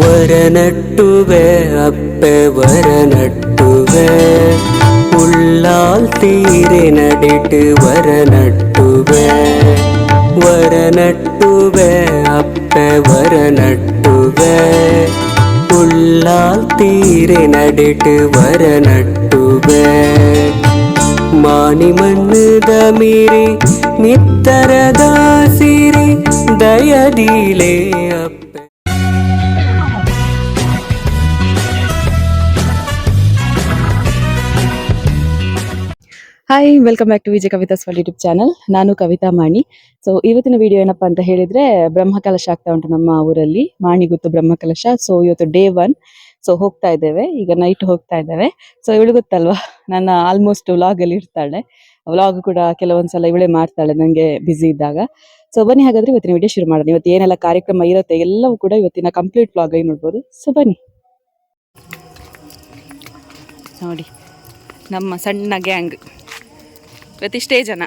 വരനട്ടുവേ അപ്പേ വരനട്ടുവേ உள்ளால் தீரே நடிட்டு வரநட்டுவே வரநட்டுவே அப்ப வரநட்டுவே உள்ளால் தீரே நடிட்டு வரநட்டுவே மாணி மண்ணு தமீரி நித்தரதாசிரி தயதிலே அப்ப hi welcome back to Vijaya Kavita ಸ್ವಾಲ್ YouTube channel ನಾನು ಕವಿತಾ ಮಾಣಿ. ಸೊ ಇವತ್ತಿನ ವಿಡಿಯೋ ಏನಪ್ಪಾ ಅಂತ ಹೇಳಿದ್ರೆ ಬ್ರಹ್ಮಕಲಶ ಆಗ್ತಾ ಉಂಟು ನಮ್ಮ ಊರಲ್ಲಿ. ಮಾಣಿ ಗೊತ್ತು ಬ್ರಹ್ಮಕಲಶ. ಸೊ ಇವತ್ತು ಡೇ ಒನ್ ಸೊ ಹೋಗ್ತಾ ಇದ್ದೇವೆ. ಈಗ ನೈಟ್ ಹೋಗ್ತಾ ಇದ್ದೇವೆ. ಸೊ ಇವಳು ಗೊತ್ತಲ್ವಾ? ನನ್ನ ಆಲ್ಮೋಸ್ಟ್ ವ್ಲಾಗ್ ಅಲ್ಲಿ ಇರ್ತಾಳೆ. ವ್ಲಾಗ್ ಕೂಡ ಕೆಲವೊಂದ್ಸಲ ಇವಳೇ ಮಾಡ್ತಾಳೆ, ನಂಗೆ ಬ್ಯುಸಿ ಇದ್ದಾಗ. ಸೊ ಬನ್ನಿ ಹಾಗಾದ್ರೆ ಇವತ್ತಿನ ವಿಡಿಯೋ ಶುರು ಮಾಡೋಣ. ಇವತ್ತು ಏನೆಲ್ಲ ಕಾರ್ಯಕ್ರಮ ಇರುತ್ತೆ, ಎಲ್ಲವೂ ಕೂಡ ಇವತ್ತಿನ ಕಂಪ್ಲೀಟ್ ವ್ಲಾಗ್ ಆಗಿ ನೋಡ್ಬೋದು. ಸೊ ಬನ್ನಿ. ನೋಡಿ, ನಮ್ಮ ಸಣ್ಣ ಗ್ಯಾಂಗ್ ಇವತ್ತಿಷ್ಟೇ ಜನ.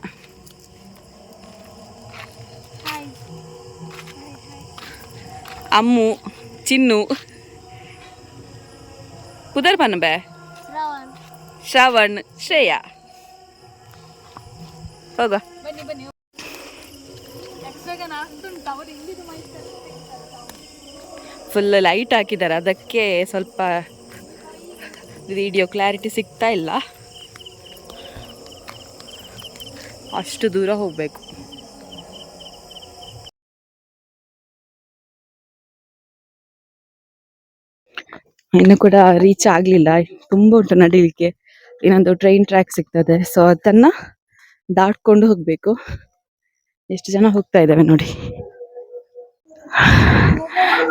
ಅಮ್ಮು ಚಿನ್ನು. ಕುದರ್ ಬೇ ಶ್ರಾವಣ್. ಶ್ರೇಯಾ. ಹೋಗ. ಫುಲ್ ಲೈಟ್ ಹಾಕಿದ್ದಾರೆ ಅದಕ್ಕೆ ಸ್ವಲ್ಪ ವಿಡಿಯೋ ಕ್ಲಾರಿಟಿ ಸಿಗ್ತಾ ಇಲ್ಲ. ಅಷ್ಟು ದೂರ ಹೋಗಬೇಕು. ಇನ್ನು ಕೂಡ ರೀಚ್ ಆಗಲಿಲ್ಲ. ತುಂಬ ಉಂಟು ನಡೀಲಿಕ್ಕೆ. ಇನ್ನೊಂದು ಟ್ರೈನ್ ಟ್ರ್ಯಾಕ್ ಸಿಗ್ತದೆ. ಸೊ ಅದನ್ನ ದಾಟ್ಕೊಂಡು ಹೋಗಬೇಕು. ಎಷ್ಟು ಜನ ಹೋಗ್ತಾ ಇದ್ದಾವೆ ನೋಡಿ.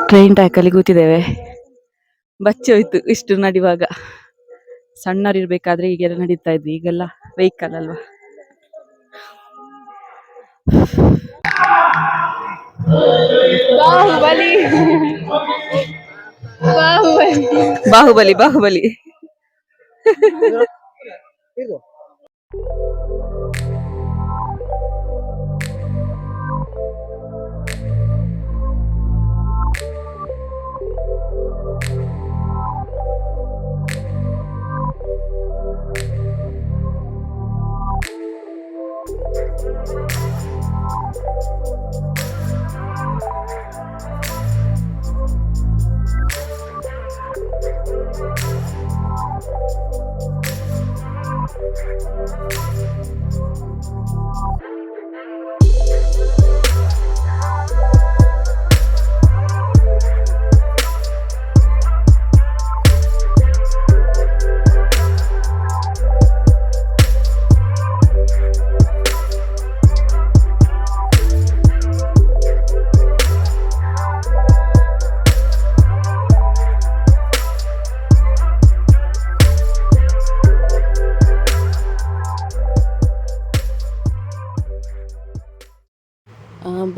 ಟ್ರೈನ್ ಟ್ರ್ಯಾಕಲ್ಲಿ ಕೂತಿದ್ದೇವೆ. ಬಚ್ಚಿ ಹೋಯ್ತು ಇಷ್ಟು ನಡಿವಾಗ. ಸಣ್ಣರಿರ್ಬೇಕಾದ್ರೆ ಈಗೆಲ್ಲ ನಡೀತಾ ಇದ್ವಿ. ಈಗೆಲ್ಲ ವೆಹಿಕಲ್ ಅಲ್ವಾ? ಬಾಹುಬಲಿ. ಬಾಹುಬಲಿ. ಬಾಹುಬಲಿ ಆ,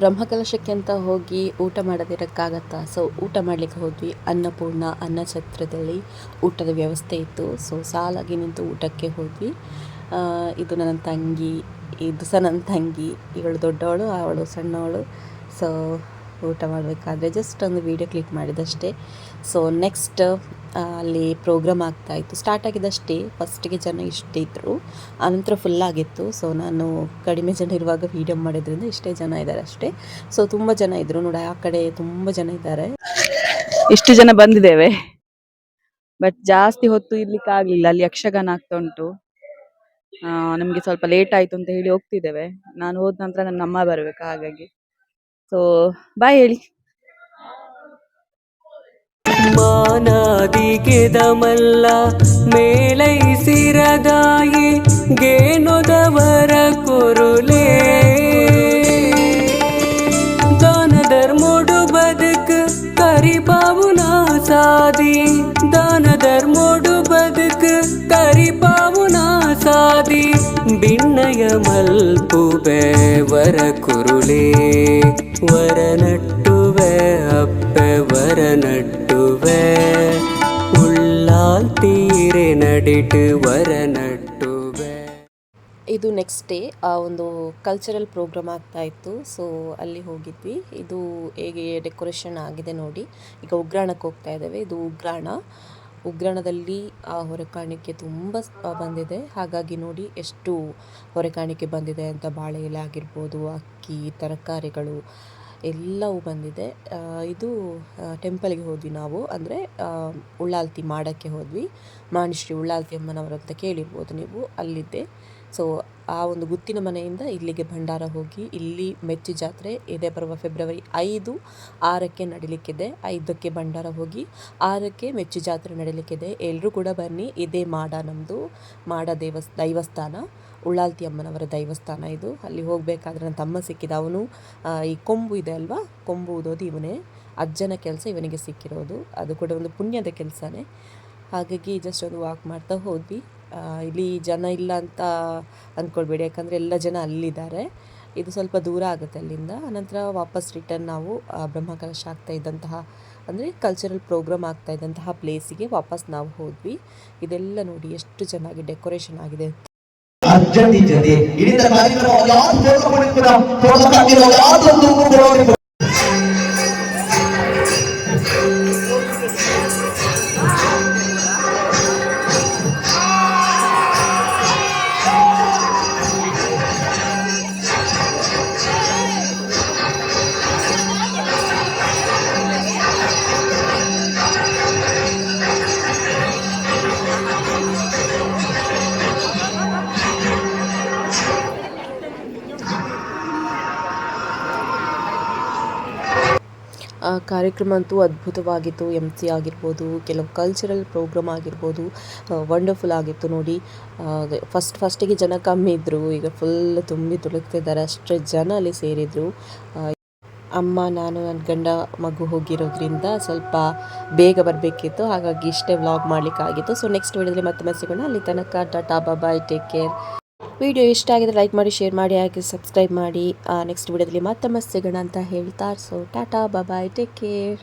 ಬ್ರಹ್ಮಕಲಶಕ್ಕೆ ಅಂತ ಹೋಗಿ ಊಟ ಮಾಡೋದಿರೋಕ್ಕಾಗತ್ತಾ? ಸೊ ಊಟ ಮಾಡಲಿಕ್ಕೆ ಹೋದ್ವಿ. ಅನ್ನಪೂರ್ಣ ಅನ್ನ ಛತ್ರದಲ್ಲಿ ಊಟದ ವ್ಯವಸ್ಥೆ ಇತ್ತು. ಸೊ ಸಾಲಾಗಿ ನಿಂತು ಊಟಕ್ಕೆ ಹೋದ್ವಿ. ಇದು ನನ್ನ ತಂಗಿ, ಇದು ಸಹ ನನ್ನ ತಂಗಿ. ಇವಳು ದೊಡ್ಡವಳು, ಅವಳು ಸಣ್ಣವಳು. ಸೊ ಊಟ ಮಾಡಬೇಕಾದ್ರೆ ಜಸ್ಟ್ ಒಂದು ವೀಡಿಯೋ ಕ್ಲಿಕ್ ಮಾಡಿದಷ್ಟೇ. ಸೊ ನೆಕ್ಸ್ಟ್ ಅಲ್ಲಿ ಪ್ರೋಗ್ರಾಮ್ ಆಗ್ತಾ ಇತ್ತು. ಸ್ಟಾರ್ಟ್ ಆಗಿದ್ದಷ್ಟೇ. ಫಸ್ಟಿಗೆ ಜನ ಇಷ್ಟೇ ಇದ್ದರು ಆನಂತರ ಫುಲ್ ಆಗಿತ್ತು. ಸೊ ನಾನು ಕಡಿಮೆ ಜನ ಇರುವಾಗ ವೀಡಿಯೋ ಮಾಡಿದ್ರಿಂದ ಇಷ್ಟೇ ಜನ ಇದ್ದಾರೆ ಅಷ್ಟೇ. ಸೊ ತುಂಬ ಜನ ಇದ್ದರು ನೋಡಿ, ಆ ಕಡೆ ತುಂಬ ಜನ ಇದ್ದಾರೆ. ಇಷ್ಟು ಜನ ಬಂದಿದ್ದೇವೆ. ಬಟ್ ಜಾಸ್ತಿ ಹೊತ್ತು ಇರ್ಲಿಕ್ಕೆ ಆಗ್ಲಿಲ್ಲ. ಅಲ್ಲಿ ಯಕ್ಷಗಾನ ಆಗ್ತಾ ಉಂಟು. ನಮ್ಗೆ ಸ್ವಲ್ಪ ಲೇಟ್ ಆಯ್ತು ಅಂತ ಹೇಳಿ ಹೋಗ್ತಿದ್ದೇವೆ. ನಾನು ಹೋದ ನಂತರ ನನ್ನ ಅಮ್ಮ ಬರ್ಬೇಕು ಹಾಗಾಗಿ. ಸೊ ಬಾಯ್ ಹೇಳಿ ಮಾನಾದಿಗೆದಮಲ್ಲ ಮೇಳೈಸಿರದಾಯಿ ಗೇನೊದವರ ಕೊರುಲೇ ಮಲ್ಪುಬೆ ವರ ಕುರುಳಿ, ವರ ನಟ್ಟುವೆ ಅಪ್ಪೆ ವರ ನಟ್ಟುವೆ. ಉಳ್ಳಾಲ್ ತೀರೆ ನಡಿಟು ವರ ನಟ್ಟುವೆ. ಇದು ನೆಕ್ಸ್ಟ್ ಡೇ ಆ ಒಂದು ಕಲ್ಚರಲ್ ಪ್ರೋಗ್ರಾಮ್ ಆಗ್ತಾ ಇತ್ತು. ಸೊ ಅಲ್ಲಿ ಹೋಗಿದ್ವಿ. ಇದು ಹೇಗೆ ಡೆಕೋರೇಷನ್ ಆಗಿದೆ ನೋಡಿ. ಈಗ ಉಗ್ರಾಣಕ್ಕೆ ಹೋಗ್ತಾ ಇದ್ದೇವೆ. ಇದು ಉಗ್ರಾಣ. ಉಗ್ರಾಣದಲ್ಲಿ ಆ ಹೊರೆಕಾಣಿಕೆ ತುಂಬ ಬಂದಿದೆ. ಹಾಗಾಗಿ ನೋಡಿ ಎಷ್ಟು ಹೊರೆಕಾಣಿಕೆ ಬಂದಿದೆ ಅಂತ ಬಾಳೆ ಎಲೆ ಆಗಿರ್ಬೋದು, ಅಕ್ಕಿ, ತರಕಾರಿಗಳು ಎಲ್ಲವೂ ಬಂದಿದೆ. ಇದು ಟೆಂಪಲ್ಗೆ ಹೋದ್ವಿ ನಾವು. ಅಂದರೆ ಉಳ್ಳಾಲ್ತಿ ಮಾಡೋಕ್ಕೆ ಹೋದ್ವಿ. ಮಾಣಿಶ್ರೀ ಉಳ್ಳಾಲ್ತಿ ಅಮ್ಮನವರು ಅಂತ ಕೇಳಿರ್ಬೋದು ನೀವು, ಅಲ್ಲಿದ್ದೆ. ಸೊ ಆ ಒಂದು ಗುತ್ತಿನ ಮನೆಯಿಂದ ಇಲ್ಲಿಗೆ ಭಂಡಾರ ಹೋಗಿ ಇಲ್ಲಿ ಮೆಚ್ಚಿ ಜಾತ್ರೆ ಇದೇ ಬರುವ ಫೆಬ್ರವರಿ ಐದು, ಆರಕ್ಕೆ ನಡೀಲಿಕ್ಕಿದೆ. ಐದಕ್ಕೆ ಭಂಡಾರ ಹೋಗಿ ಆರಕ್ಕೆ ಮೆಚ್ಚಿ ಜಾತ್ರೆ ನಡೀಲಿಕ್ಕಿದೆ. ಎಲ್ಲರೂ ಕೂಡ ಬನ್ನಿ. ಇದೇ ಮಾಡ ನಮ್ಮದು ಮಾಡ ದೇವಸ್, ದೈವಸ್ಥಾನ. ಉಳ್ಳಾಲ್ತಿ ಅಮ್ಮನವರ ದೈವಸ್ಥಾನ ಇದು. ಅಲ್ಲಿ ಹೋಗಬೇಕಾದ್ರೆ ನನ್ನ ತಮ್ಮ ಸಿಕ್ಕಿದ. ಅವನು ಈ ಕೊಂಬು ಇದೆ ಅಲ್ವಾ? ಕೊಂಬು ಊದೋದು ಇವನೇ. ಅಜ್ಜನ ಕೆಲಸ ಇವನಿಗೆ ಸಿಕ್ಕಿರೋದು. ಅದು ಕೂಡ ಒಂದು ಪುಣ್ಯದ ಕೆಲಸನೇ. ಹಾಗಾಗಿ ಜಸ್ಟ್ ಒಂದು ವಾಕ್ ಮಾಡ್ತಾ ಹೋದ್ವಿ. ಇಲ್ಲಿ ಜನ ಇಲ್ಲ ಅಂತ ಅಂದ್ಕೊಳ್ಬೇಡಿ ಯಾಕಂದರೆ ಎಲ್ಲ ಜನ ಅಲ್ಲಿದ್ದಾರೆ. ಇದು ಸ್ವಲ್ಪ ದೂರ ಆಗುತ್ತೆ ಅಲ್ಲಿಂದ. ಆನಂತರ ವಾಪಸ್ ರಿಟರ್ನ್ ನಾವು ಬ್ರಹ್ಮಕಲಶ ಆಗ್ತಾ ಇದ್ದಂತಹ, ಅಂದರೆ ಕಲ್ಚರಲ್ ಪ್ರೋಗ್ರಾಮ್ ಆಗ್ತಾ ಇದ್ದಂತಹ ಪ್ಲೇಸಿಗೆ ವಾಪಸ್ ನಾವು ಹೋದ್ವಿ. ಇದೆಲ್ಲ ನೋಡಿ ಎಷ್ಟು ಚೆನ್ನಾಗಿ ಡೆಕೋರೇಷನ್ ಆಗಿದೆ. ಅರ್ಜೆಂಟ್ ಕಾರ್ಯಕ್ರಮ ಅಂತೂ ಅದ್ಭುತವಾಗಿತ್ತು. ಎಂ ಸಿ ಆಗಿರ್ಬೋದು, ಕೆಲವು ಕಲ್ಚರಲ್ ಪ್ರೋಗ್ರಾಮ್ ಆಗಿರ್ಬೋದು ವಂಡರ್ಫುಲ್ ಆಗಿತ್ತು ನೋಡಿ. ಫಸ್ಟ್ ಫಸ್ಟಿಗೆ ಜನ ಕಮ್ಮಿ ಇದ್ದರು ಈಗ ಫುಲ್ ತುಂಬಿ ತುಳುಕ್ತಿದ್ದಾರೆ ಅಷ್ಟು ಜನ ಅಲ್ಲಿ ಸೇರಿದರು. ಅಮ್ಮ, ನಾನು ನನ್ನ ಗಂಡ, ಮಗು ಹೋಗಿರೋದ್ರಿಂದ ಸ್ವಲ್ಪ ಬೇಗ ಬರಬೇಕಿತ್ತು. ಹಾಗಾಗಿ ಇಷ್ಟೇ ವ್ಲಾಗ್ ಮಾಡಲಿಕ್ಕಾಗಿತ್ತು. ಸೊ ನೆಕ್ಸ್ಟ್ ವಿಡಿಯೋದಲ್ಲಿ ಮತ್ತೆ ಸಿಗೋಣ. ಅಲ್ಲಿ ತನಕ, ta-ta bye take care video ಇಷ್ಟ ಆಗಿದ್ರೆ ಲೈಕ್ ಮಾಡಿ, ಶೇರ್ ಮಾಡಿ, ಹಾಗೆ ಸಬ್ಸ್ಕ್ರೈಬ್ ಮಾಡಿ. ನೆಕ್ಸ್ಟ್ ವಿಡಿಯೋದಲ್ಲಿ ಮತ್ತೆ ಸಿಗೋಣ ಅಂತ ಹೇಳ್ತಾ so ta-ta bye take care